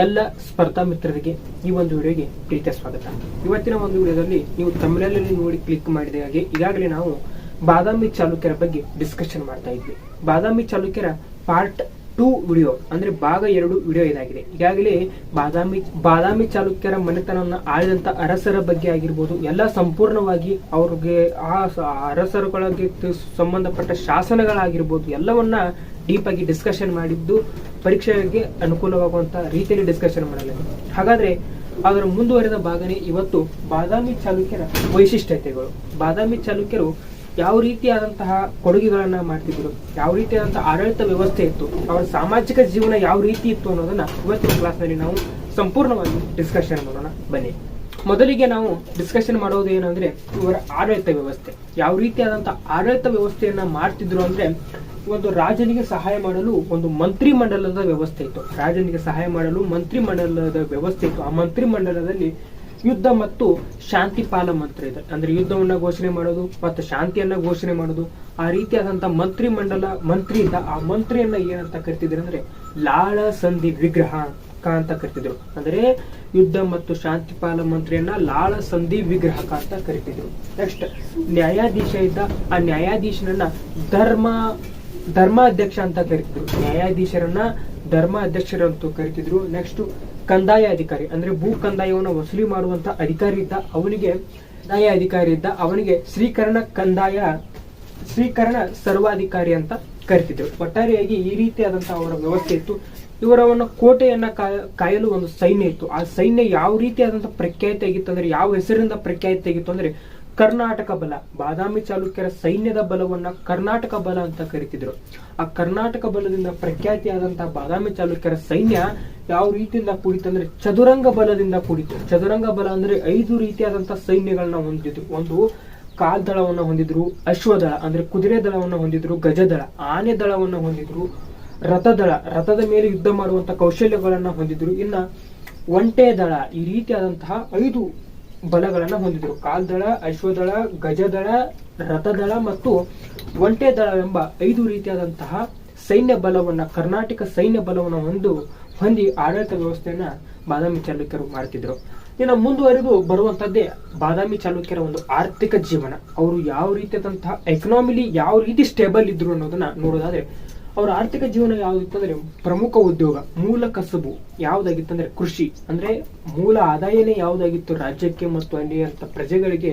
ಎಲ್ಲ ಸ್ಪರ್ಧಾ ಮಿತ್ರರಿಗೆ ಈ ಒಂದು ವಿಡಿಯೋಗೆ ಪ್ರೀತಿಯ ಸ್ವಾಗತ. ಇವತ್ತಿನ ಒಂದು ವಿಡಿಯೋದಲ್ಲಿ ನೀವು ತಮಿಳಲ್ಲಿ ನೋಡಿ ಕ್ಲಿಕ್ ಮಾಡಿದ ಹಾಗೆ ಈಗಾಗಲೇ ನಾವು ಬಾದಾಮಿ ಚಾಲುಕ್ಯರ ಬಗ್ಗೆ ಡಿಸ್ಕಷನ್ ಮಾಡ್ತಾ ಇದ್ವಿ. ಬಾದಾಮಿ ಚಾಲುಕ್ಯರ ಪಾರ್ಟ್ ಟೂ ವಿಡಿಯೋ ಅಂದ್ರೆ ಭಾಗ ಎರಡು ವಿಡಿಯೋ ಇದಾಗಿದೆ. ಈಗಾಗಲೇ ಬಾದಾಮಿ ಬಾದಾಮಿ ಚಾಲುಕ್ಯರ ಮನೆತನವನ್ನು ಆಳಿದಂತ ಅರಸರ ಬಗ್ಗೆ ಆಗಿರ್ಬೋದು, ಎಲ್ಲ ಸಂಪೂರ್ಣವಾಗಿ ಅವ್ರಿಗೆ ಆ ಅರಸರುಗಳಿಗೆ ಸಂಬಂಧಪಟ್ಟ ಶಾಸನಗಳಾಗಿರ್ಬೋದು, ಎಲ್ಲವನ್ನ ಡೀಪ್ ಆಗಿ ಡಿಸ್ಕಷನ್ ಮಾಡಿದ್ದು ಪರೀಕ್ಷೆಗೆ ಅನುಕೂಲವಾಗುವಂತ ರೀತಿಯಲ್ಲಿ ಡಿಸ್ಕಷನ್ ಮಾಡಲಾಗಿದೆ ಹಾಗಾದ್ರೆ ಅದರ ಮುಂದುವರೆದ ಭಾಗನೇ ಇವತ್ತು ಬಾದಾಮಿ ಚಾಲುಕ್ಯರ ವೈಶಿಷ್ಟ್ಯತೆಗಳು. ಬಾದಾಮಿ ಚಾಲುಕ್ಯರು ಯಾವ ರೀತಿಯಾದಂತಹ ಕೊಡುಗೆಗಳನ್ನ ಮಾಡ್ತಿದ್ರು, ಯಾವ ರೀತಿಯಾದಂತಹ ಆಡಳಿತ ವ್ಯವಸ್ಥೆ ಇತ್ತು, ಅವರ ಸಾಮಾಜಿಕ ಜೀವನ ಯಾವ ರೀತಿ ಇತ್ತು ಅನ್ನೋದನ್ನ ಇವತ್ತಿನ ಕ್ಲಾಸ್ನಲ್ಲಿ ನಾವು ಸಂಪೂರ್ಣವಾಗಿ ಡಿಸ್ಕಷನ್ ಮಾಡೋಣ. ಬನ್ನಿ. ಮೊದಲಿಗೆ ನಾವು ಡಿಸ್ಕಷನ್ ಮಾಡೋದು ಏನಂದ್ರೆ ಇವರ ಆಡಳಿತ ವ್ಯವಸ್ಥೆ. ಯಾವ ರೀತಿಯಾದಂತಹ ಆಡಳಿತ ವ್ಯವಸ್ಥೆಯನ್ನ ಮಾಡ್ತಿದ್ರು ಅಂದ್ರೆ ಒಂದು ರಾಜನಿಗೆ ಸಹಾಯ ಮಾಡಲು ಒಂದು ಮಂತ್ರಿ ಮಂಡಲದ ವ್ಯವಸ್ಥೆ ಇತ್ತು. ರಾಜನಿಗೆ ಸಹಾಯ ಮಾಡಲು ಮಂತ್ರಿ ಮಂಡಲದ ವ್ಯವಸ್ಥೆ ಇತ್ತು. ಆ ಮಂತ್ರಿ ಮಂಡಲದಲ್ಲಿ ಯುದ್ಧ ಮತ್ತು ಶಾಂತಿ ಪಾಲ ಮಂತ್ರ ಇದೆ. ಅಂದ್ರೆ ಯುದ್ಧವನ್ನ ಘೋಷಣೆ ಮಾಡೋದು ಮತ್ತು ಶಾಂತಿಯನ್ನ ಘೋಷಣೆ ಮಾಡೋದು. ಆ ರೀತಿಯಾದಂತಹ ಮಂತ್ರಿ ಮಂಡಲ ಮಂತ್ರಿ ಇದ್ದ ಆ ಮಂತ್ರಿಯನ್ನ ಏನಂತ ಕರಿತಿದ್ರು ಅಂದ್ರೆ ಲಾಳ ಸಂಧಿ ವಿಗ್ರಹ ಅಂತ ಕರಿತಿದ್ರು. ಅಂದ್ರೆ ಯುದ್ಧ ಮತ್ತು ಶಾಂತಿ ಪಾಲ ಮಂತ್ರಿಯನ್ನ ಲಾಳ ಸಂಧಿ ವಿಗ್ರಹಕ ಅಂತ ಕರಿತಿದ್ರು. ನೆಕ್ಸ್ಟ್ ನ್ಯಾಯಾಧೀಶ ಇದ್ದ ಆ ನ್ಯಾಯಾಧೀಶನನ್ನ ಧರ್ಮ ಧರ್ಮಾಧ್ಯಕ್ಷ ಅಂತ ಕರಿತಿದ್ರು. ನ್ಯಾಯಾಧೀಶರನ್ನ ಧರ್ಮ ಅಂತ ಕರಿತಿದ್ರು. ನೆಕ್ಸ್ಟ್ ಕಂದಾಯ ಅಧಿಕಾರಿ ಅಂದ್ರೆ ಭೂ ಕಂದಾಯವನ್ನು ವಸೂಲಿ ಮಾಡುವಂತ ಅಧಿಕಾರಿ ಇದ್ದ ಅವನಿಗೆ ಕಂದಾಯ ಅಧಿಕಾರಿ ಇದ್ದ ಅವನಿಗೆ ಶ್ರೀಕರಣ ಕಂದಾಯ, ಶ್ರೀಕರಣ ಸರ್ವಾಧಿಕಾರಿ ಅಂತ ಕರಿತಿದ್ರು. ಒಟ್ಟಾರೆಯಾಗಿ ಈ ರೀತಿಯಾದಂತಹ ಅವರ ವ್ಯವಸ್ಥೆ ಇತ್ತು. ಇವರವನ್ನ ಕೋಟೆಯನ್ನ ಕಾಯ- ಕಾಯಲು ಒಂದು ಸೈನ್ಯ ಇತ್ತು. ಆ ಸೈನ್ಯ ಯಾವ ರೀತಿಯಾದಂತಹ ಪ್ರಖ್ಯಾತಿ ಆಗಿತ್ತು ಅಂದ್ರೆ, ಯಾವ ಹೆಸರಿಂದ ಪ್ರಖ್ಯಾತಿ ಆಗಿತ್ತು ಅಂದ್ರೆ ಕರ್ನಾಟಕ ಬಲ. ಬಾದಾಮಿ ಚಾಲುಕ್ಯರ ಸೈನ್ಯದ ಬಲವನ್ನ ಕರ್ನಾಟಕ ಬಲ ಅಂತ ಕರಿತಿದ್ರು. ಆ ಕರ್ನಾಟಕ ಬಲದಿಂದ ಪ್ರಖ್ಯಾತಿಯಾದಂತಹ ಬಾದಾಮಿ ಚಾಲುಕ್ಯರ ಸೈನ್ಯ ಯಾವ ರೀತಿಯಿಂದ ಕೂಡಿತು ಅಂದ್ರೆ ಚದುರಂಗ ಬಲದಿಂದ ಕೂಡಿತು ಚದುರಂಗ ಬಲ ಅಂದ್ರೆ ಐದು ರೀತಿಯಾದಂತಹ ಸೈನ್ಯಗಳನ್ನ ಹೊಂದಿದ್ರು. ಒಂದು ಕಾಲ್ದಳವನ್ನ ಹೊಂದಿದ್ರು ಅಶ್ವದಳ ಅಂದ್ರೆ ಕುದುರೆ ದಳವನ್ನು ಹೊಂದಿದ್ರು ಗಜದಳ ಆನೆ ದಳವನ್ನು ಹೊಂದಿದ್ರು ರಥದಳ ರಥದ ಮೇಲೆ ಯುದ್ಧ ಮಾಡುವಂತ ಕೌಶಲ್ಯಗಳನ್ನ ಹೊಂದಿದ್ರು. ಇನ್ನ ಒಂಟೆ ದಳ ಈ ರೀತಿಯಾದಂತಹ ಐದು ಬಲಗಳನ್ನ ಹೊಂದಿದ್ರು ಕಾಲ್ದಳ, ಅಶ್ವದಳ, ಗಜದಳ, ರಥದಳ ಮತ್ತು ಒಂಟೆ ದಳವೆಂಬ ಐದು ರೀತಿಯಾದಂತಹ ಸೈನ್ಯ ಬಲವನ್ನ, ಕರ್ನಾಟಕ ಸೈನ್ಯ ಬಲವನ್ನು ಹೊಂದು ಹೊಂದಿ ಆಡಳಿತ ವ್ಯವಸ್ಥೆಯನ್ನ ಬಾದಾಮಿ ಚಾಲುಕ್ಯರು ಮಾಡ್ತಿದ್ರು. ಇನ್ನು ಮುಂದುವರೆದು ಬರುವಂತದ್ದೇ ಬಾದಾಮಿ ಚಾಲುಕ್ಯರ ಒಂದು ಆರ್ಥಿಕ ಜೀವನ. ಅವರು ಯಾವ ರೀತಿಯಾದಂತಹ ಎಕನಾಮಿಲಿ ಯಾವ ರೀತಿ ಸ್ಟೇಬಲ್ ಇದ್ರು ಅನ್ನೋದನ್ನ ನೋಡೋದಾದ್ರೆ ಅವರ ಆರ್ಥಿಕ ಜೀವನ ಯಾವ್ದಿತ್ತು ಅಂದ್ರೆ ಪ್ರಮುಖ ಉದ್ಯೋಗ, ಮೂಲ ಕಸಬು ಯಾವ್ದಾಗಿತ್ತು ಕೃಷಿ. ಅಂದ್ರೆ ಮೂಲ ಆದಾಯನೇ ಯಾವ್ದಾಗಿತ್ತು ರಾಜ್ಯಕ್ಕೆ ಮತ್ತು ಅಲ್ಲಿಯಂತ ಪ್ರಜೆಗಳಿಗೆ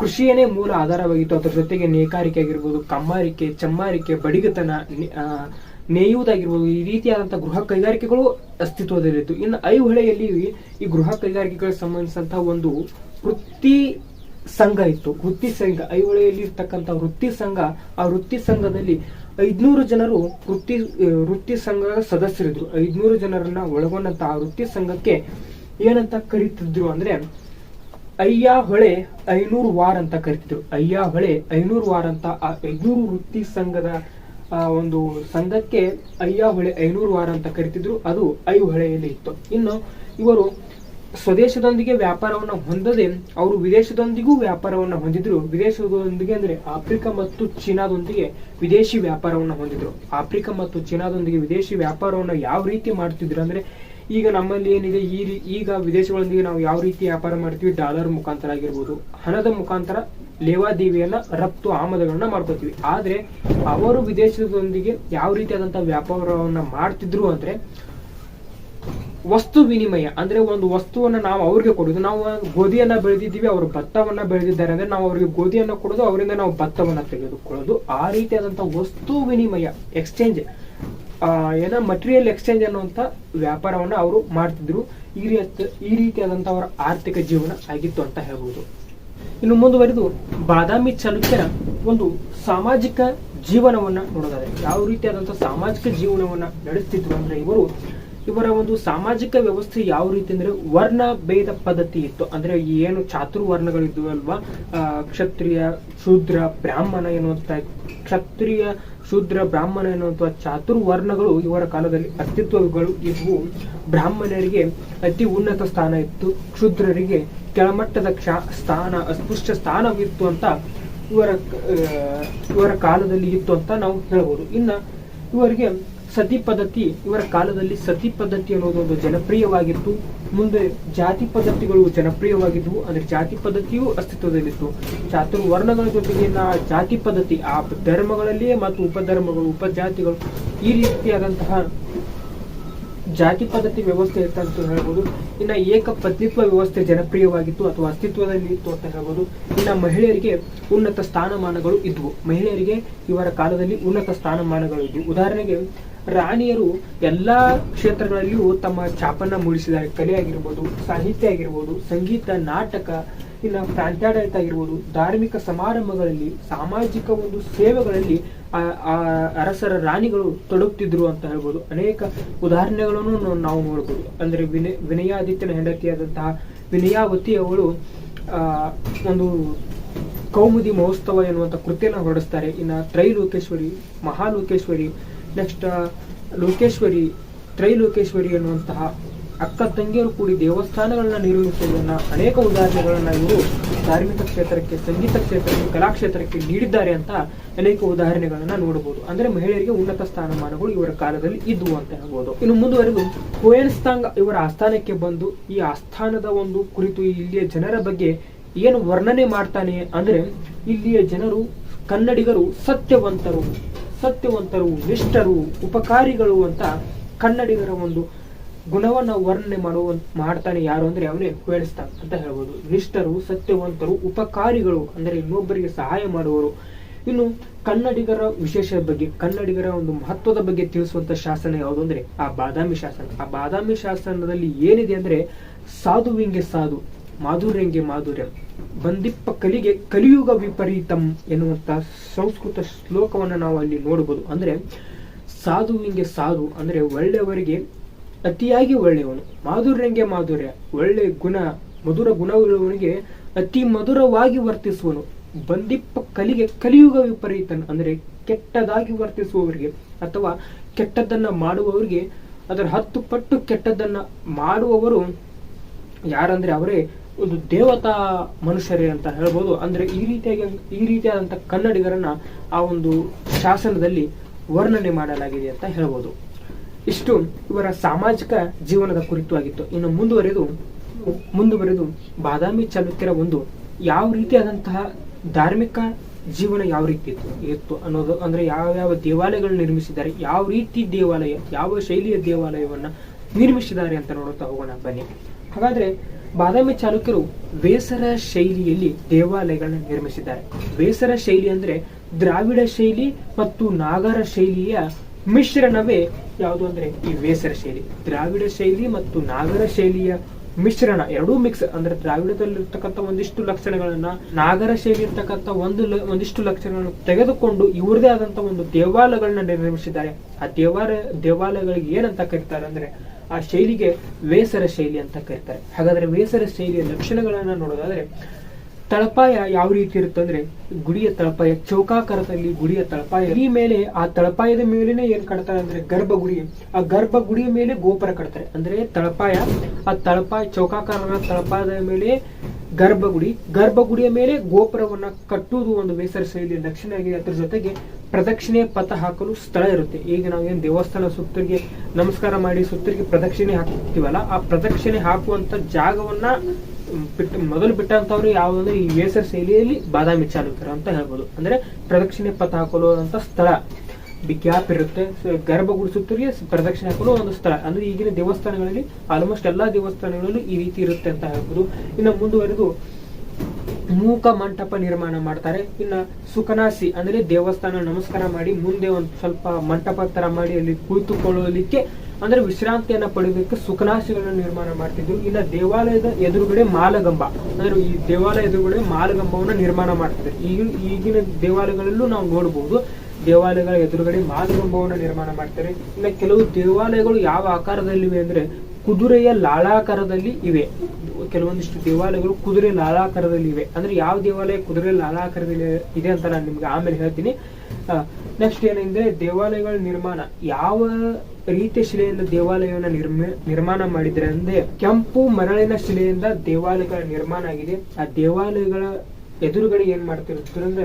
ಕೃಷಿಯೇ ಮೂಲ ಆಧಾರವಾಗಿತ್ತು. ಅದ್ರ ಜೊತೆಗೆ ನೇಕಾರಿಕೆ ಆಗಿರ್ಬೋದು, ಕಮ್ಮಾರಿಕೆ, ಚಮ್ಮಾರಿಕೆ, ಬಡಿಗತನ ನೇಯುವುದಾಗಿರ್ಬೋದು, ಈ ರೀತಿಯಾದಂತಹ ಗೃಹ ಕೈಗಾರಿಕೆಗಳು ಅಸ್ತಿತ್ವದಲ್ಲಿತ್ತು. ಇನ್ನು ಐಹೊಳೆಯಲ್ಲಿ ಈ ಗೃಹ ಕೈಗಾರಿಕೆಗಳಿಗೆ ಸಂಬಂಧಿಸಿದಂತಹ ಒಂದು ವೃತ್ತಿ ಸಂಘ ಇತ್ತು. ವೃತ್ತಿ ಸಂಘ ಐಹೊಳೆಯಲ್ಲಿ ಇರ್ತಕ್ಕಂಥ ವೃತ್ತಿ ಸಂಘ, ಆ ವೃತ್ತಿ ಸಂಘದಲ್ಲಿ ಐದ್ನೂರು ಜನರು ವೃತ್ತಿ ವೃತ್ತಿ ಸಂಘದ ಸದಸ್ಯರಿದ್ರು. ಐದ್ನೂರು ಜನರನ್ನ ಒಳಗೊಂಡಂತ ಆ ವೃತ್ತಿ ಸಂಘಕ್ಕೆ ಏನಂತ ಕರೀತಿದ್ರು ಅಂದ್ರೆ ಅಯ್ಯ ಹೊಳೆ ಐನೂರು ವಾರ್ ಅಂತ ಕರೀತಿದ್ರು. ಅಯ್ಯ ಹೊಳೆ ಐನೂರು ವಾರ್ ಅಂತ ಆ ಐದ್ನೂರು ವೃತ್ತಿ ಸಂಘದ, ಆ, ಒಂದು ಸಂಘಕ್ಕೆ ಅಯ್ಯ ಹೊಳೆ ಐನೂರು ವಾರ್ ಅಂತ ಕರಿತಿದ್ರು. ಅದು ಐ ಹೊಳೆಯಲ್ಲಿ ಇತ್ತು. ಇನ್ನು ಇವರು ಸ್ವದೇಶದೊಂದಿಗೆ ವ್ಯಾಪಾರವನ್ನು ಹೊಂದದೆ ಅವರು ವಿದೇಶದೊಂದಿಗೂ ವ್ಯಾಪಾರವನ್ನು ಹೊಂದಿದ್ರು. ವಿದೇಶದೊಂದಿಗೆ ಅಂದ್ರೆ ಆಫ್ರಿಕಾ ಮತ್ತು ಚೀನಾದೊಂದಿಗೆ ವಿದೇಶಿ ವ್ಯಾಪಾರವನ್ನು ಹೊಂದಿದ್ರು. ಆಫ್ರಿಕಾ ಮತ್ತು ಚೀನಾದೊಂದಿಗೆ ವಿದೇಶಿ ವ್ಯಾಪಾರವನ್ನು ಯಾವ ರೀತಿ ಮಾಡ್ತಿದ್ರು ಅಂದ್ರೆ ಈಗ ನಮ್ಮಲ್ಲಿ ಏನಿದೆ, ಈ ರೀ- ಈಗ ವಿದೇಶಗಳೊಂದಿಗೆ ನಾವು ಯಾವ ರೀತಿ ವ್ಯಾಪಾರ ಮಾಡ್ತೀವಿ, ಡಾಲರ್ ಮುಖಾಂತರ ಆಗಿರ್ಬೋದು, ಹಣದ ಮುಖಾಂತರ ಲೇವಾದೇವಿಯನ್ನ, ರಫ್ತು ಆಮದುಗಳನ್ನ ಮಾಡ್ಕೋತೀವಿ. ಆದರೆ ಅವರು ವಿದೇಶದೊಂದಿಗೆ ಯಾವ ರೀತಿಯಾದಂಥ ವ್ಯಾಪಾರವನ್ನ ಮಾಡ್ತಿದ್ರು ಅಂದ್ರೆ ವಸ್ತು ವಿನಿಮಯ, ಅಂದ್ರೆ ಒಂದು ವಸ್ತುವನ್ನ ನಾವು ಅವ್ರಿಗೆ ಕೊಡೋದು. ನಾವು ಗೋಧಿಯನ್ನ ಬೆಳೆದಿದ್ದೀವಿ, ಅವರು ಭತ್ತವನ್ನ ಬೆಳೆದಿದ್ದಾರೆ ಅಂದ್ರೆ ನಾವು ಅವರಿಗೆ ಗೋಧಿಯನ್ನ ಕೊಡೋದು, ಅವರಿಂದ ನಾವು ಭತ್ತವನ್ನ ತೆಗೆದುಕೊಳ್ಳೋದು. ಆ ರೀತಿಯಾದಂತಹ ವಸ್ತು ವಿನಿಮಯ ಎಕ್ಸ್ಚೇಂಜ್ ಏನ ಮಟೀರಿಯಲ್ ಎಕ್ಸ್ಚೇಂಜ್ ಅನ್ನುವಂತ ವ್ಯಾಪಾರವನ್ನ ಅವರು ಮಾಡ್ತಿದ್ರು. ಈ ರೀತಿ, ಈ ರೀತಿಯಾದಂತಹ ಅವರ ಆರ್ಥಿಕ ಜೀವನ ಆಗಿತ್ತು ಅಂತ ಹೇಳ್ಬೋದು. ಇನ್ನು ಮುಂದುವರೆದು, ಬಾದಾಮಿ ಚಾಲುಕ್ಯರ ಒಂದು ಸಾಮಾಜಿಕ ಜೀವನವನ್ನ ನೋಡೋದಾದ್ರೆ, ಯಾವ ರೀತಿಯಾದಂತಹ ಸಾಮಾಜಿಕ ಜೀವನವನ್ನ ನಡೆಸ್ತಿದ್ರು ಅಂದ್ರೆ ಇವರು ಇವರ ಒಂದು ಸಾಮಾಜಿಕ ವ್ಯವಸ್ಥೆ ಯಾವ ರೀತಿ ಅಂದ್ರೆ ವರ್ಣ ಭೇದ ಪದ್ಧತಿ ಇತ್ತು? ಅಂದ್ರೆ ಏನು ಚಾತುರ್ವರ್ಣಗಳು ಇದ್ವು ಅಲ್ವಾ ಕ್ಷತ್ರಿಯ, ಶೂದ್ರ, ಬ್ರಾಹ್ಮಣ ಎನ್ನುವಂತ ಕ್ಷತ್ರಿಯ, ಶೂದ್ರ, ಬ್ರಾಹ್ಮಣ ಎನ್ನುವಂತ ಚಾತುರ್ವರ್ಣಗಳು ಇವರ ಕಾಲದಲ್ಲಿ ಅಸ್ತಿತ್ವಗಳು ಇವು ಬ್ರಾಹ್ಮಣರಿಗೆ ಅತಿ ಉನ್ನತ ಸ್ಥಾನ ಇತ್ತು. ಕ್ಷುದ್ರರಿಗೆ ಕೆಳಮಟ್ಟದ ಕ್ಷ, ಸ್ಥಾನ, ಅಸ್ಪೃಶ್ಯ ಸ್ಥಾನವಿತ್ತು ಅಂತ ಇವರ ಇವರ ಕಾಲದಲ್ಲಿ ಇತ್ತು ಅಂತ ನಾವು ಹೇಳ್ಬೋದು. ಇನ್ನ ಇವರಿಗೆ ಸತಿ ಪದ್ಧತಿ, ಇವರ ಕಾಲದಲ್ಲಿ ಸತಿ ಪದ್ಧತಿ ಅನ್ನೋದು ಒಂದು ಜನಪ್ರಿಯವಾಗಿತ್ತು. ಮುಂದೆ ಜಾತಿ ಪದ್ಧತಿಗಳು ಜನಪ್ರಿಯವಾಗಿದ್ವು. ಅಂದ್ರೆ ಜಾತಿ ಪದ್ಧತಿಯೂ ಅಸ್ತಿತ್ವದಲ್ಲಿತ್ತು. ಚಾತುರ್ವರ್ಣಗಳ ಜೊತೆಗೆ ನಾ ಜಾತಿ ಪದ್ಧತಿ, ಆ ಧರ್ಮಗಳಲ್ಲಿಯೇ ಮತ್ತು ಉಪಧರ್ಮಗಳು, ಉಪಜಾತಿಗಳು ಈ ರೀತಿಯಾದಂತಹ ಜಾತಿ ಪದ್ಧತಿ ವ್ಯವಸ್ಥೆ ಇತ್ತು ಅಂತ ಹೇಳ್ಬೋದು. ಇನ್ನ ಏಕ ಪತ್ನಿತ್ವ ವ್ಯವಸ್ಥೆ ಜನಪ್ರಿಯವಾಗಿತ್ತು ಅಥವಾ ಅಸ್ತಿತ್ವದಲ್ಲಿ ಇತ್ತು ಅಂತ ಹೇಳ್ಬೋದು. ಇನ್ನ ಮಹಿಳೆಯರಿಗೆ ಉನ್ನತ ಸ್ಥಾನಮಾನಗಳು ಇದ್ವು. ಮಹಿಳೆಯರಿಗೆ ಇವರ ಕಾಲದಲ್ಲಿ ಉನ್ನತ ಸ್ಥಾನಮಾನಗಳು ಇದ್ವು. ಉದಾಹರಣೆಗೆ ರಾಣಿಯರು ಎಲ್ಲಾ ಕ್ಷೇತ್ರಗಳಲ್ಲಿಯೂ ತಮ್ಮ ಛಾಪನ್ನ ಮೂಡಿಸಿದ್ದಾರೆ. ಕಲೆ ಆಗಿರ್ಬೋದು, ಸಾಹಿತ್ಯ ಆಗಿರ್ಬೋದು, ಸಂಗೀತ, ನಾಟಕ ಇನ್ನು ಪ್ರಾಂತ್ಯಾಡಳಿತ ಆಗಿರ್ಬೋದು, ಧಾರ್ಮಿಕ ಸಮಾರಂಭಗಳಲ್ಲಿ, ಸಾಮಾಜಿಕ ಒಂದು ಸೇವೆಗಳಲ್ಲಿ ಅರಸರ ರಾಣಿಗಳು ತೊಡಗುತ್ತಿದ್ರು ಅಂತ ಹೇಳ್ಬೋದು. ಅನೇಕ ಉದಾಹರಣೆಗಳನ್ನು ನಾವು- ನೋಡ್ಬೋದು. ಅಂದ್ರೆ ವಿನಯ, ವಿನಯಾದಿತ್ಯನ ಹೆಂಡತಿಯಾದಂತಹ ವಿನಯಾವತಿ ಅವಳು ಒಂದು ಕೌಮುದಿ ಮಹೋತ್ಸವ ಎನ್ನುವಂತ ಕೃತಿಯನ್ನು ಹೊರಡಿಸ್ತಾರೆ. ಇನ್ನ ತ್ರೈಲೋಕೇಶ್ವರಿ, ಮಹಾಲೋಕೇಶ್ವರಿ ನೆಕ್ಸ್ಟ್ ಲೋಕೇಶ್ವರಿ, ತ್ರೈಲೋಕೇಶ್ವರಿ ಅನ್ನುವಂತಹ ಅಕ್ಕ ತಂಗಿಯರು ಕೂಡಿ ದೇವಸ್ಥಾನಗಳನ್ನ ನಿರ್ಮಿಸುವುದನ್ನ ಅನೇಕ ಉದಾಹರಣೆಗಳನ್ನ ಇವರು ಧಾರ್ಮಿಕ ಕ್ಷೇತ್ರಕ್ಕೆ, ಸಂಗೀತ ಕ್ಷೇತ್ರಕ್ಕೆ ಕಲಾಕ್ಷೇತ್ರಕ್ಕೆ ನೀಡಿದ್ದಾರೆ ಅಂತ ಅನೇಕ ಉದಾಹರಣೆಗಳನ್ನ ನೋಡಬಹುದು. ಅಂದ್ರೆ ಮಹಿಳೆಯರಿಗೆ ಉನ್ನತ ಸ್ಥಾನಮಾನಗಳು ಇವರ ಕಾಲದಲ್ಲಿ ಇದ್ವು ಅಂತ ಹೇಳ್ಬೋದು. ಇನ್ನು ಮುಂದುವರೆದು ಕೋಯನ್ಸ್ತಾಂಗ್ ಇವರ ಆಸ್ಥಾನಕ್ಕೆ ಬಂದು ಈ ಆಸ್ಥಾನದ ಒಂದು ಕುರಿತು ಇಲ್ಲಿಯ ಜನರ ಬಗ್ಗೆ ಏನು ವರ್ಣನೆ ಮಾಡ್ತಾನೆ ಅಂದ್ರೆ ಇಲ್ಲಿಯ ಜನರು, ಕನ್ನಡಿಗರು ಸತ್ಯವಂತರು. ಸತ್ಯವಂತರು, ನಿಷ್ಠರು, ಉಪಕಾರಿಗಳು ಅಂತ ಕನ್ನಡಿಗರ ಒಂದು ಗುಣವನ್ನ ವರ್ಣನೆ ಮಾಡುವ, ಮಾಡ್ತಾನೆ ಯಾರು ಅಂದ್ರೆ ಅವನೇ ಹೇಳಿಸ್ತಾನ ಅಂತ ಹೇಳ್ಬೋದು. ನಿಷ್ಠರು, ಸತ್ಯವಂತರು, ಉಪಕಾರಿಗಳು ಅಂದ್ರೆ ಇನ್ನೊಬ್ಬರಿಗೆ ಸಹಾಯ ಮಾಡುವವರು. ಇನ್ನು ಕನ್ನಡಿಗರ ವಿಶೇಷ ಬಗ್ಗೆ, ಕನ್ನಡಿಗರ ಒಂದು ಮಹತ್ವದ ಬಗ್ಗೆ ತಿಳಿಸುವಂತ ಶಾಸನ ಯಾವುದು ಅಂದ್ರೆ ಆ ಬಾದಾಮಿ ಶಾಸನ. ಆ ಬಾದಾಮಿ ಶಾಸನದಲ್ಲಿ ಏನಿದೆ ಅಂದ್ರೆ ಸಾಧುವಿಂಗೆ ಸಾಧು, ಮಾಧುರ್ಯಂಗೆ ಮಾಧುರ್ಯ, ಬಂದಿಪ್ಪ ಕಲಿಗೆ, ಕಲಿಯುಗ ವಿಪರೀತಂ ಎನ್ನುವಂತ ಸಂಸ್ಕೃತ ಶ್ಲೋಕವನ್ನು ನಾವು ಅಲ್ಲಿ ನೋಡಬಹುದು ಅಂದ್ರೆ ಸಾಧುವಿಂಗೆ ಸಾಧು, ಅಂದ್ರೆ ಒಳ್ಳೆಯವರಿಗೆ ಅತಿಯಾಗಿ ಒಳ್ಳೆಯವನು. ಮಾಧುರ್ಯಂಗೆ ಮಾಧುರ್ಯ, ಒಳ್ಳೆ ಗುಣ, ಮಧುರ ಗುಣವುಳ್ಳವನಿಗೆ ಅತಿ ಮಧುರವಾಗಿ ವರ್ತಿಸುವನು. ಬಂದಿಪ್ಪ ಕಲಿಗೆ, ಕಲಿಯುಗ ವಿಪರೀತನ್, ಅಂದ್ರೆ ಕೆಟ್ಟದಾಗಿ ವರ್ತಿಸುವವರಿಗೆ, ಅಥವಾ ಕೆಟ್ಟದ್ದನ್ನ ಮಾಡುವವರಿಗೆ, ಅದರ ಹತ್ತು ಪಟ್ಟು ಕೆಟ್ಟದ್ದನ್ನ ಮಾಡುವವರು ಯಾರಂದ್ರೆ ಅವರೇ ಒಂದು ದೇವತಾ ಮನುಷ್ಯರೇ ಅಂತ ಹೇಳ್ಬೋದು. ಅಂದ್ರೆ ಈ ರೀತಿಯಾಗಿ, ಈ ರೀತಿಯಾದಂತ ಕನ್ನಡಿಗರನ್ನ ಆ ಒಂದು ಶಾಸನದಲ್ಲಿ ವರ್ಣನೆ ಮಾಡಲಾಗಿದೆ ಅಂತ ಹೇಳ್ಬೋದು. ಇಷ್ಟು ಇವರ ಸಾಮಾಜಿಕ ಜೀವನದ ಕುರಿತು ಆಗಿತ್ತು. ಇನ್ನು ಮುಂದುವರೆದು ಮುಂದುವರೆದು ಬಾದಾಮಿ ಚಾಲುಕ್ಯರ ಒಂದು ಯಾವ ರೀತಿಯಾದಂತಹ ಧಾರ್ಮಿಕ ಜೀವನ ಯಾವ ರೀತಿ ಇತ್ತು? ಇತ್ತು ಅನ್ನೋದು ಅಂದ್ರೆ ಯಾವ ಯಾವ ದೇವಾಲಯಗಳು ನಿರ್ಮಿಸಿದ್ದಾರೆ, ಯಾವ ರೀತಿ ದೇವಾಲಯ, ಯಾವ ಶೈಲಿಯ ದೇವಾಲಯವನ್ನ ನಿರ್ಮಿಸಿದ್ದಾರೆ ಅಂತ ನೋಡುತ್ತಾ ಹೋಗೋಣ ಬನ್ನಿ. ಹಾಗಾದ್ರೆ ಬಾದಾಮಿ ಚಾಲುಕ್ಯರು ಬೇಸರ ಶೈಲಿಯಲ್ಲಿ ದೇವಾಲಯಗಳನ್ನ ನಿರ್ಮಿಸಿದ್ದಾರೆ. ಬೇಸರ ಶೈಲಿ ಅಂದ್ರೆ ದ್ರಾವಿಡ ಶೈಲಿ ಮತ್ತು ನಾಗರ ಶೈಲಿಯ ಮಿಶ್ರಣವೇ ಯಾವುದು ಅಂದ್ರೆ ಈ ಬೇಸರ ಶೈಲಿ. ದ್ರಾವಿಡ ಶೈಲಿ ಮತ್ತು ನಾಗರ ಶೈಲಿಯ ಮಿಶ್ರಣ ಎರಡೂ ಮಿಕ್ಸ್ ಅಂದ್ರೆ ದ್ರಾವಿಡದಲ್ಲಿರ್ತಕ್ಕಂಥ ಒಂದಿಷ್ಟು ಲಕ್ಷಣಗಳನ್ನ, ನಾಗರ ಶೈಲಿ ಇರ್ತಕ್ಕಂಥ ಒಂದು ಒಂದಿಷ್ಟು ಲಕ್ಷಣಗಳನ್ನು ತೆಗೆದುಕೊಂಡು ಇವ್ರದೇ ಆದಂತ ಒಂದು ದೇವಾಲಯಗಳನ್ನ ನಿರ್ಮಿಸಿದ್ದಾರೆ. ಆ ದೇವಾಲಯ ದೇವಾಲಯಗಳಿಗೆ ಏನಂತ ಕರೀತಾರೆ ಅಂದ್ರೆ ಆ ಶೈಲಿಗೆ ವೇಸರ ಶೈಲಿ ಅಂತ ಕರೀತಾರೆ. ಹಾಗಾದ್ರೆ ವೇಸರ ಶೈಲಿಯ ಲಕ್ಷಣಗಳನ್ನ ನೋಡೋದಾದ್ರೆ ತಳಪಾಯ ಯಾವ ರೀತಿ ಇರುತ್ತೆ ಅಂದ್ರೆ ಗುಡಿಯ ತಳಪಾಯ, ಚೌಕಾಕಾರದಲ್ಲಿ ಗುಡಿಯ ತಳಪಾಯ. ಈ ಮೇಲೆ, ಆ ತಳಪಾಯದ ಮೇಲೆನೆ ಏನ್ ಕಟ್ತಾರೆ ಅಂದ್ರೆ ಗರ್ಭಗುಡಿ. ಆ ಗರ್ಭಗುಡಿಯ ಮೇಲೆ ಗೋಪುರ ಕಟ್ತಾರೆ ಅಂದ್ರೆ ತಳಪಾಯ, ಆ ತಳಪಾಯ ಚೌಕಾಕಾರದ ತಳಪಾಯದ ಮೇಲೆ ಗರ್ಭಗುಡಿ. ಗರ್ಭಗುಡಿಯ ಮೇಲೆ ಗೋಪುರವನ್ನ ಕಟ್ಟುವುದು ಒಂದು ಬೇಸರ ಶೈಲಿಯ ದಕ್ಷಿಣ ಆಗಿದೆ ಅದ್ರ ಜೊತೆಗೆ ಪ್ರದಕ್ಷಿಣೆ ಪಥ ಹಾಕಲು ಸ್ಥಳ ಇರುತ್ತೆ. ಈಗ ನಾವೇನ್ ದೇವಸ್ಥಾನ ಸುತ್ತರಿಗೆ ನಮಸ್ಕಾರ ಮಾಡಿ ಸುತ್ತರಿಗೆ ಪ್ರದಕ್ಷಿಣೆ ಹಾಕ್ತೀವಲ್ಲ, ಆ ಪ್ರದಕ್ಷಿಣೆ ಹಾಕುವಂತ ಜಾಗವನ್ನ ಬಿಟ್ಟು, ಮೊದಲು ಬಿಟ್ಟಂತವ್ರು ಯಾವ್ದಂದ್ರೆ ಈ ವೇಸರ್ ಶೈಲಿಯಲ್ಲಿ ಬಾದಾಮಿ ಚಾಲುಕ್ಯರು ಅಂತ ಹೇಳ್ಬೋದು. ಅಂದ್ರೆ ಪ್ರದಕ್ಷಿಣೆ ಪಥ ಹಾಕಲು ಅಂತ ಸ್ಥಳ ಗ್ಯಾಪ್ ಇರುತ್ತೆ. ಗರ್ಭ ಗರ್ಭಗುಡಿ ಸುತ್ತರಿಗೆ ಪ್ರದಕ್ಷಿಣೆ ಹಾಕಲು ಒಂದು ಸ್ಥಳ. ಅಂದ್ರೆ ಈಗಿನ ದೇವಸ್ಥಾನಗಳಲ್ಲಿ ಆಲ್ಮೋಸ್ಟ್ ಎಲ್ಲಾ ದೇವಸ್ಥಾನಗಳಲ್ಲೂ ಈ ರೀತಿ ಇರುತ್ತೆ ಅಂತ ಹೇಳ್ಬೋದು. ಇನ್ನು ಮುಂದುವರೆದು ಮೂಕ ಮಂಟಪ ನಿರ್ಮಾಣ ಮಾಡ್ತಾರೆ. ಇನ್ನ ಸುಖನಾಸಿ ಅಂದ್ರೆ ದೇವಸ್ಥಾನ ನಮಸ್ಕಾರ ಮಾಡಿ ಮುಂದೆ ಒಂದು ಸ್ವಲ್ಪ ಮಂಟಪ ತರ ಮಾಡಿ ಅಲ್ಲಿ ಕುಳಿತುಕೊಳ್ಳಲಿಕ್ಕೆ ಅಂದ್ರೆ ವಿಶ್ರಾಂತಿಯನ್ನ ಪಡೆಯೋದಕ್ಕೆ ಸುಕನಾಸಿಗಳನ್ನ ನಿರ್ಮಾಣ ಮಾಡ್ತಿದ್ರು ಇಲ್ಲ, ದೇವಾಲಯದ ಎದುರುಗಡೆ ಮಾಲಗಂಬ. ಅಂದ್ರೆ ಈ ದೇವಾಲಯ ಎದುರುಗಡೆ ಮಾಲಗಂಬವನ್ನ ನಿರ್ಮಾಣ ಮಾಡ್ತಿದ್ರು ಈಗ, ಈಗಿನ ದೇವಾಲಯಗಳಲ್ಲೂ ನಾವು ನೋಡಬಹುದು ದೇವಾಲಯಗಳ ಎದುರುಗಡೆ ಮಾಲಗಂಬವನ್ನ ನಿರ್ಮಾಣ ಮಾಡ್ತಾರೆ. ಇಲ್ಲ ಕೆಲವು ದೇವಾಲಯಗಳು ಯಾವ ಆಕಾರದಲ್ಲಿವೆ ಅಂದ್ರೆ ಕುದುರೆಯ ಲಾಳಾಕಾರದಲ್ಲಿ ಇವೆ. ಕೆಲವೊಂದಿಷ್ಟು ದೇವಾಲಯಗಳು ಕುದುರೆ ಲಾಳಾಕಾರದಲ್ಲಿ ಇವೆ. ಅಂದ್ರೆ ಯಾವ ದೇವಾಲಯ ಕುದುರೆ ಲಾಳಾಕಾರದಲ್ಲಿ ಇದೆ ಅಂತ ನಾನು ನಿಮ್ಗೆ ಆಮೇಲೆ ಹೇಳ್ತೀನಿ. ನೆಕ್ಸ್ಟ್ ಏನಂದ್ರೆ ದೇವಾಲಯಗಳ ನಿರ್ಮಾಣ. ಯಾವ ರೀತಿಯ ಶಿಲೆಯಿಂದ ದೇವಾಲಯವನ್ನು ನಿರ್ಮ, ನಿರ್ಮಾಣ ಮಾಡಿದ್ರೆ ಅಂದ್ರೆ ಕೆಂಪು ಮರಳಿನ ಶಿಲೆಯಿಂದ ದೇವಾಲಯಗಳ ನಿರ್ಮಾಣ ಆಗಿದೆ. ಆ ದೇವಾಲಯಗಳ ಎದುರುಗಡೆ ಏನ್ ಮಾಡ್ತಿರ್ತಾರೆ ಅಂದ್ರೆ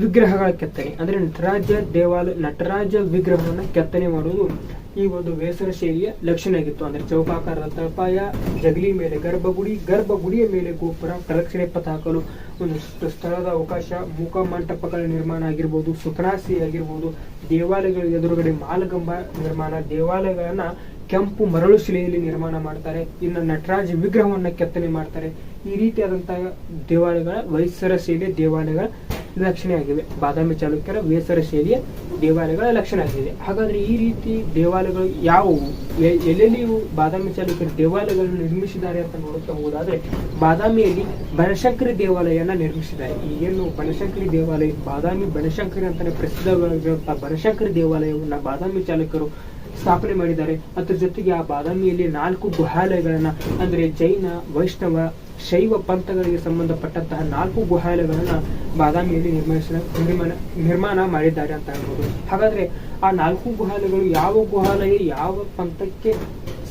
ವಿಗ್ರಹಗಳ ಕೆತ್ತನೆ. ಅಂದ್ರೆ ನಟರಾಜ ದೇವಾಲಯ ನಟರಾಜ ವಿಗ್ರಹವನ್ನ ಕೆತ್ತನೆ ಮಾಡುವುದು. ಈ ಒಂದು ವೇಸರ ಶೈಲಿಯ ಲಕ್ಷಣ ಆಗಿತ್ತು. ಅಂದ್ರೆ ಚೌಕಾಕಾರದ ತಳಪಾಯ, ಜಗಲಿ ಮೇಲೆ ಗರ್ಭಗುಡಿ, ಗರ್ಭಗುಡಿಯ ಮೇಲೆ ಗೋಪುರ, ಪ್ರದಕ್ಷಿಣೆ ಪಥ ಹಾಕಲು ಒಂದು ಸ್ಥಳದ ಅವಕಾಶ ಮುಖ ಮಂಟಪಗಳ ನಿರ್ಮಾಣ ಆಗಿರ್ಬೋದು ಸುಖನಾಸಿ ಆಗಿರ್ಬೋದು, ದೇವಾಲಯಗಳ ಎದುರುಗಡೆ ಮಾಲಗಂಬ ನಿರ್ಮಾಣ, ದೇವಾಲಯಗಳನ್ನ ಕೆಂಪು ಮರಳು ಶಿಲೆಯಲ್ಲಿ ನಿರ್ಮಾಣ ಮಾಡ್ತಾರೆ. ಇನ್ನು ನಟರಾಜ ವಿಗ್ರಹವನ್ನ ಕೆತ್ತನೆ ಮಾಡ್ತಾರೆ. ಈ ರೀತಿಯಾದಂತಹ ದೇವಾಲಯಗಳ, ವೈಸರ ಶೈಲಿಯ ದೇವಾಲಯಗಳ ಲಕ್ಷಣ ಆಗಿವೆ. ಬಾದಾಮಿ ಚಾಲುಕ್ಯರ ವೇಸರ ಶೈಲಿಯ ದೇವಾಲಯಗಳ ಲಕ್ಷಣ ಆಗಿದೆ. ಹಾಗಾದ್ರೆ ಈ ರೀತಿ ದೇವಾಲಯಗಳು ಯಾವುವು? ಎಲ್ಲೆಲ್ಲಿ ಬಾದಾಮಿ ಚಾಲುಕ್ಯರ ದೇವಾಲಯಗಳನ್ನು ನಿರ್ಮಿಸಿದ್ದಾರೆ ಅಂತ ನೋಡುತ್ತಾ ಹೋದಾದ್ರೆ ಬಾದಾಮಿಯಲ್ಲಿ ಬನಶಂಕರಿ ದೇವಾಲಯನ ನಿರ್ಮಿಸಿದ್ದಾರೆ. ಏನು ಬನಶಂಕರಿ ದೇವಾಲಯ, ಬಾದಾಮಿ ಬನಶಂಕರಿ ಅಂತಾನೆ ಪ್ರಸಿದ್ಧವಾಗಿರುವಂತಹ ಬನಶಂಕರಿ ದೇವಾಲಯವನ್ನ ಬಾದಾಮಿ ಚಾಲುಕ್ಯರು ಸ್ಥಾಪನೆ ಮಾಡಿದ್ದಾರೆ. ಅದ್ರ ಜೊತೆಗೆ ಆ ಬಾದಾಮಿಯಲ್ಲಿ ನಾಲ್ಕು ಗುಹಾಲಯಗಳನ್ನ, ಅಂದ್ರೆ ಜೈನ, ವೈಷ್ಣವ ಶೈವ ಪಂಥಗಳಿಗೆ ಸಂಬಂಧಪಟ್ಟಂತಹ ನಾಲ್ಕು ಗುಹಾಲಯಗಳನ್ನ ಬಾದಾಮಿಯಲ್ಲಿ ನಿರ್ಮಿಸ ನಿರ್ಮಾಣ ನಿರ್ಮಾಣ ಮಾಡಿದ್ದಾರೆ ಅಂತ ಹೇಳ್ಬೋದು. ಹಾಗಾದ್ರೆ ಆ ನಾಲ್ಕು ಗುಹಾಲಯಗಳು ಯಾವ ಗುಹಾಲಯ, ಯಾವ ಪಂಥಕ್ಕೆ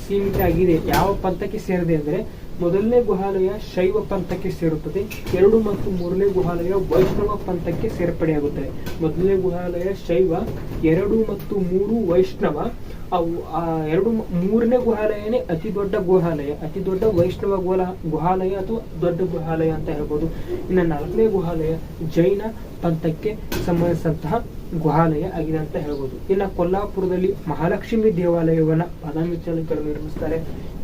ಸೀಮಿತ ಆಗಿದೆ ಯಾವ ಪಂಥಕ್ಕೆ ಸೇರಿದೆ ಅಂದ್ರೆ ಮೊದಲನೇ ಗುಹಾಲಯ ಶೈವ ಪಂಥಕ್ಕೆ ಸೇರುತ್ತದೆ, ಎರಡು ಮತ್ತು ಮೂರನೇ ಗುಹಾಲಯ ವೈಷ್ಣವ ಪಂಥಕ್ಕೆ ಸೇರ್ಪಡೆಯಾಗುತ್ತದೆ. ಮೊದಲನೇ ಗುಹಾಲಯ ಶೈವ, ಎರಡು ಮತ್ತು ಮೂರು ವೈಷ್ಣವ ಅವು, ಆ, ಎರಡು ಮೂರನೇ ಗುಹಾಲಯನೇ ಅತಿ ದೊಡ್ಡ ಗುಹಾಲಯ. ಅತಿ ದೊಡ್ಡ ವೈಷ್ಣವ ಗುಹಲ, ಗುಹಾಲಯ ಅಥವಾ ದೊಡ್ಡ ಗುಹಾಲಯ ಅಂತ ಹೇಳ್ಬೋದು. ಇನ್ನು ನಾಲ್ಕನೇ ಗುಹಾಲಯ ಜೈನ ಪಂಥಕ್ಕೆ ಸಂಬಂಧಿಸಿದಂತಹ ಗುಹಾಲಯ ಆಗಿದೆ ಅಂತ ಹೇಳ್ಬೋದು. ಇನ್ನು ಕೊಲ್ಲಾಪುರದಲ್ಲಿ ಮಹಾಲಕ್ಷ್ಮಿ ದೇವಾಲಯವನ್ನ ಬಾದಾಮಿ ಚಲಕರು ನಿರ್ಮಿಸ್ತಾರೆ.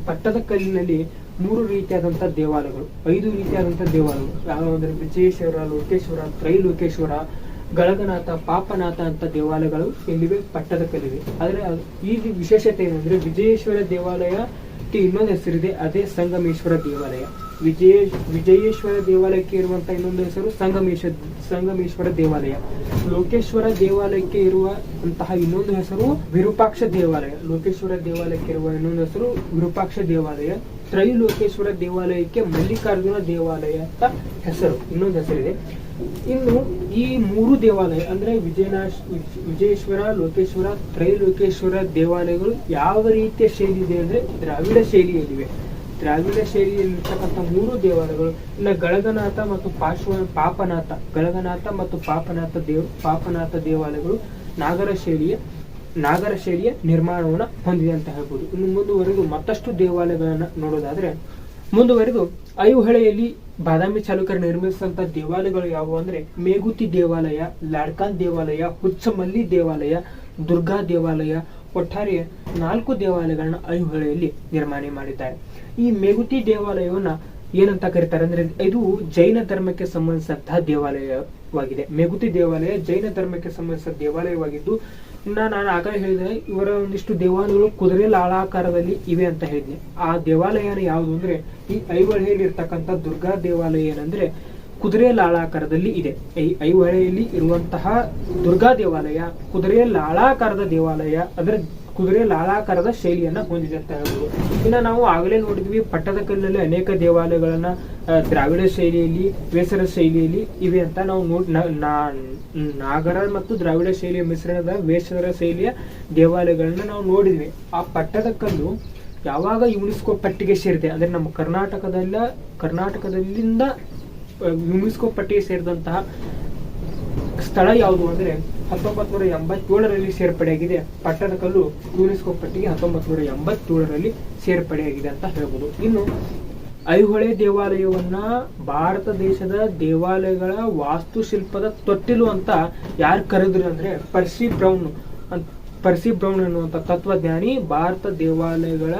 ಪಟ್ಟದ ಕಲ್ಲಿನಲ್ಲಿ ಮೂರು ರೀತಿಯಾದಂತಹ ದೇವಾಲಯಗಳು, ಐದು ರೀತಿಯಾದಂತಹ ದೇವಾಲಯಗಳು. ಯಾವ ಅಂದ್ರೆ ವಿಜಯೇಶ್ವರ, ಲೋಕೇಶ್ವರ, ತ್ರೈಲೋಕೇಶ್ವರ ಗಳಗನಾಥ, ಪಾಪನಾಥ ಅಂತ ದೇವಾಲಯಗಳು ಇಲ್ಲಿವೆ ಪಟ್ಟದ ಆದರೆ ಈ ವಿಶೇಷತೆ ಏನಂದ್ರೆ ವಿಜಯೇಶ್ವರ ದೇವಾಲಯಕ್ಕೆ ಇನ್ನೊಂದು ಹೆಸರಿದೆ, ಅದೇ ಸಂಗಮೇಶ್ವರ ದೇವಾಲಯ. ವಿಜಯ, ವಿಜಯೇಶ್ವರ ದೇವಾಲಯಕ್ಕೆ ಇರುವಂತಹ ಇನ್ನೊಂದು ಹೆಸರು ಸಂಗಮೇಶ್ವರ ಸಂಗಮೇಶ್ವರ ದೇವಾಲಯ. ಲೋಕೇಶ್ವರ ದೇವಾಲಯಕ್ಕೆ ಇರುವ ಅಂತಹ ಇನ್ನೊಂದು ಹೆಸರು ವಿರೂಪಾಕ್ಷ ದೇವಾಲಯ. ಲೋಕೇಶ್ವರ ದೇವಾಲಯಕ್ಕೆ ಇರುವ ಇನ್ನೊಂದು ಹೆಸರು ವಿರೂಪಾಕ್ಷ ದೇವಾಲಯ. ತ್ರೈಲೋಕೇಶ್ವರ ದೇವಾಲಯಕ್ಕೆ ಮಲ್ಲಿಕಾರ್ಜುನ ದೇವಾಲಯ ಅಂತ ಹೆಸರು, ಇನ್ನೊಂದು ಹೆಸರಿದೆ. ಇನ್ನು ಈ ಮೂರು ದೇವಾಲಯ ಅಂದ್ರೆ ವಿಜಯನಾಶ್ ವಿಜ್- ವಿಜಯೇಶ್ವರ, ಲೋಕೇಶ್ವರ, ತ್ರೈಲೋಕೇಶ್ವರ ದೇವಾಲಯಗಳು ಯಾವ ರೀತಿಯ ಶೈಲಿ ಇದೆ ಅಂದ್ರೆ ದ್ರಾವಿಡ ಶೈಲಿಯಲ್ಲಿವೆ. ದ್ರಾವಿಡ ಶೈಲಿಯಲ್ಲಿರ್ತಕ್ಕಂಥ ಮೂರು ದೇವಾಲಯಗಳು, ಇನ್ನು ಗಳಗನಾಥ ಮತ್ತು ಪಾಶ್ವ ಪಾಪನಾಥ, ಗಳಗನಾಥ ಮತ್ತು ಪಾಪನಾಥ ದೇವ್ ಪಾಪನಾಥ ದೇವಾಲಯಗಳು ನಾಗರ ಶೈಲಿಯ ನಾಗರ ಶೈಲಿಯ ನಿರ್ಮಾಣವನ್ನ ಹೊಂದಿದೆ ಅಂತ ಹೇಳ್ಬೋದು. ಇನ್ನು ಮುಂದುವರೆದು ಮತ್ತಷ್ಟು ದೇವಾಲಯಗಳನ್ನ ನೋಡೋದಾದ್ರೆ, ಮುಂದುವರೆದು ಐಹೊಳೆಯಲ್ಲಿ ಬಾದಾಮಿ ಚಾಲುಕ್ಯರು ನಿರ್ಮಿಸಿದಂತ ದೇವಾಲಯಗಳು ಯಾವುವು ಅಂದ್ರೆ, ಮೇಗುತಿ ದೇವಾಲಯ, ಲಾಡ್ಕಾನ್ ದೇವಾಲಯ, ಹುಚ್ಚಮಲ್ಲಿ ದೇವಾಲಯ, ದುರ್ಗಾ ದೇವಾಲಯ, ಒಟ್ಟಾರೆ ನಾಲ್ಕು ದೇವಾಲಯಗಳನ್ನ ಐಹೊಳೆಯಲ್ಲಿ ನಿರ್ಮಾಣ ಮಾಡಿದ್ದಾರೆ. ಈ ಮೇಗುತಿ ದೇವಾಲಯವನ್ನ ಏನಂತ ಕರೀತಾರೆ ಅಂದ್ರೆ, ಇದು ಜೈನ ಧರ್ಮಕ್ಕೆ ಸಂಬಂಧಿಸಿದಂತಹ ದೇವಾಲಯವಾಗಿದೆ. ಮೇಗುತಿ ದೇವಾಲಯ ಜೈನ ಧರ್ಮಕ್ಕೆ ಸಂಬಂಧಿಸಿದ ದೇವಾಲಯವಾಗಿದ್ದು ಇನ್ನ ನಾನು ಆಗ ಹೇಳಿದೆ, ಇವರ ಒಂದಿಷ್ಟು ದೇವಾಲಯಗಳು ಕುದುರೆ ಲಾಳಾಕಾರದಲ್ಲಿ ಇವೆ ಅಂತ ಹೇಳಿದೆ ಆ ದೇವಾಲಯನ ಯಾವುದು ಅಂದ್ರೆ, ಈ ಐವಳೆಯಲ್ಲಿರ್ತಕ್ಕಂಥ ದುರ್ಗಾ ದೇವಾಲಯ ಏನಂದ್ರೆ, ಕುದುರೆ ಲಾಳಾಕಾರದಲ್ಲಿ ಇದೆ. ಈ ಐಹೊಳೆಯಲ್ಲಿ ಇರುವಂತಹ ದುರ್ಗಾ ದೇವಾಲಯ, ಕುದುರೆ ಲಾಳಾಕಾರದ ದೇವಾಲಯ, ಅಂದ್ರೆ ಕುದುರೆ ಲಾಲಾಕಾರದ ಶೈಲಿಯನ್ನ ಹೊಂದಿದೆ ಅಂತ ಹೇಳ್ಬೋದು ಇನ್ನ ನಾವು ಆಗಲೇ ನೋಡಿದ್ವಿ ಪಟ್ಟದಕಲ್ಲಲ್ಲಿ ಅನೇಕ ದೇವಾಲಯಗಳನ್ನ ದ್ರಾವಿಡ ಶೈಲಿಯಲ್ಲಿ, ಬೇಸರ ಶೈಲಿಯಲ್ಲಿ ಇವೆ ಅಂತ ನಾವು ನೋಡ್ ನಾಗರ ಮತ್ತು ದ್ರಾವಿಡ ಶೈಲಿಯ ಮಿಶ್ರಣದ ವೇಸರ ಶೈಲಿಯ ದೇವಾಲಯಗಳನ್ನ ನಾವು ನೋಡಿದ್ವಿ. ಆ ಪಟ್ಟದಕಲ್ಲು ಯಾವಾಗ ಯುನೆಸ್ಕೋ ಪಟ್ಟಿಗೆ ಸೇರಿದೆ, ಅಂದ್ರೆ ನಮ್ಮ ಕರ್ನಾಟಕದಲ್ಲ, ಕರ್ನಾಟಕದಲ್ಲಿಂದ ಯುನೆಸ್ಕೋ ಪಟ್ಟಿಗೆ ಸೇರಿದಂತಹ ಸ್ಥಳ ಯಾವುದು ಅಂದ್ರೆ ಹತ್ತೊಂಬತ್ ನೂರ ಎಂಬತ್ತೇಳರಲ್ಲಿ ಸೇರ್ಪಡೆಯಾಗಿದೆ. ಪಟ್ಟದಕಲ್ಲು ಯುನೆಸ್ಕೋ ಪಟ್ಟಿಗೆ ಹತ್ತೊಂಬತ್ ನೂರ ಎಂಬತ್ತೇಳರಲ್ಲಿ ಸೇರ್ಪಡೆಯಾಗಿದೆ ಅಂತ ಹೇಳ್ಬೋದು. ಇನ್ನು ಐಹೊಳೆ ದೇವಾಲಯವನ್ನ ಭಾರತ ದೇಶದ ದೇವಾಲಯಗಳ ವಾಸ್ತುಶಿಲ್ಪದ ತೊಟ್ಟಿಲು ಅಂತ ಯಾರು ಕರೆದ್ರು ಅಂದ್ರೆ ಪರ್ಸಿ ಬ್ರೌನ್ ಪರ್ಸಿ ಬ್ರೌನ್ ಅನ್ನುವಂತ ತತ್ವಜ್ಞಾನಿ ಭಾರತ ದೇವಾಲಯಗಳ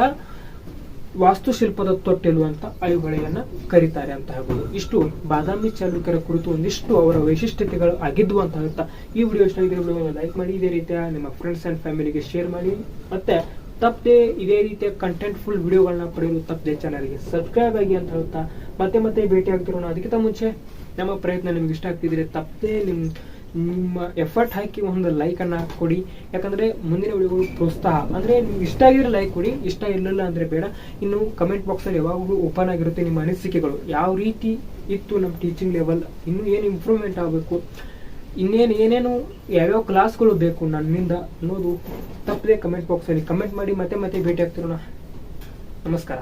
ವಾಸ್ತುಶಿಲ್ಪದ ತೊಟ್ಟಿಲು ಅಂತ ಐಹೊಳೆಯನ್ನ ಕರೀತಾರೆ ಅಂತ ಹೇಳ್ಬೋದು. ಇಷ್ಟು ಬಾದಾಮಿ ಚಾಲುಕ್ಯರ ಕುರಿತು ಒಂದಿಷ್ಟು ಅವರ ವೈಶಿಷ್ಟ್ಯತೆಗಳು ಆಗಿದ್ವು ಅಂತ ಹೇಳ್ತಾ ಈ ವಿಡಿಯೋ ಇಷ್ಟ ಆಗಿದ್ರೆ ಲೈಕ್ ಮಾಡಿ, ಇದೇ ರೀತಿಯ ನಿಮ್ಮ ಫ್ರೆಂಡ್ಸ್ ಅಂಡ್ ಫ್ಯಾಮಿಲಿಗೆ ಶೇರ್ ಮಾಡಿ. ಮತ್ತೆ ತಪ್ಪದೆ ಇದೇ ರೀತಿಯ ಕಂಟೆಂಟ್ ಫುಲ್ ವಿಡಿಯೋಗಳನ್ನ ಪಡೆಯಲು ತಪ್ಪದೆ ಚಾನಲ್ಗೆ ಸಬ್ಸ್ಕ್ರೈಬ್ ಆಗಿ ಅಂತ ಹೇಳ್ತಾ, ಮತ್ತೆ ಮತ್ತೆ ಭೇಟಿ ಆಗ್ತಿರೋಣ ಅದಕ್ಕಿಂತ ಮುಂಚೆ ನಮ್ಮ ಪ್ರಯತ್ನ ನಿಮ್ಗೆ ಇಷ್ಟ ಆಗ್ತಿದ್ರೆ ತಪ್ಪದೆ ನಿಮ್ ನಿಮ್ಮ ಎಫರ್ಟ್ ಹಾಕಿ ಒಂದು ಲೈಕನ್ನು ಕೊಡಿ. ಯಾಕಂದ್ರೆ ಮುಂದಿನ ವಿಡಿಯೋಗಳು ಪ್ರೋತ್ಸಾಹ. ಅಂದರೆ ನಿಮ್ಗೆ ಇಷ್ಟ ಆಗಿದ್ರೆ ಲೈಕ್ ಕೊಡಿ, ಇಷ್ಟ ಇರಲಿಲ್ಲ ಅಂದರೆ ಬೇಡ. ಇನ್ನು ಕಮೆಂಟ್ ಬಾಕ್ಸಲ್ಲಿ ಯಾವಾಗಲೂ ಓಪನ್ ಆಗಿರುತ್ತೆ ನಿಮ್ಮ ಅನಿಸಿಕೆಗಳು. ಯಾವ ರೀತಿ ಇತ್ತು ನಮ್ಮ ಟೀಚಿಂಗ್ ಲೆವೆಲ್ ಇನ್ನೂ ಏನು ಇಂಪ್ರೂವ್ಮೆಂಟ್ ಆಗಬೇಕು? ಇನ್ನೇನು, ಏನೇನು ಯಾವ್ಯಾವ ಕ್ಲಾಸ್ಗಳು ಬೇಕು ನನ್ನಿಂದ ಅನ್ನೋದು ತಪ್ಪದೆ ಕಮೆಂಟ್ ಬಾಕ್ಸಲ್ಲಿ ಕಮೆಂಟ್ ಮಾಡಿ ಮತ್ತೆ ಮತ್ತೆ ಭೇಟಿ ಆಗ್ತಿರೋಣ. ನಮಸ್ಕಾರ.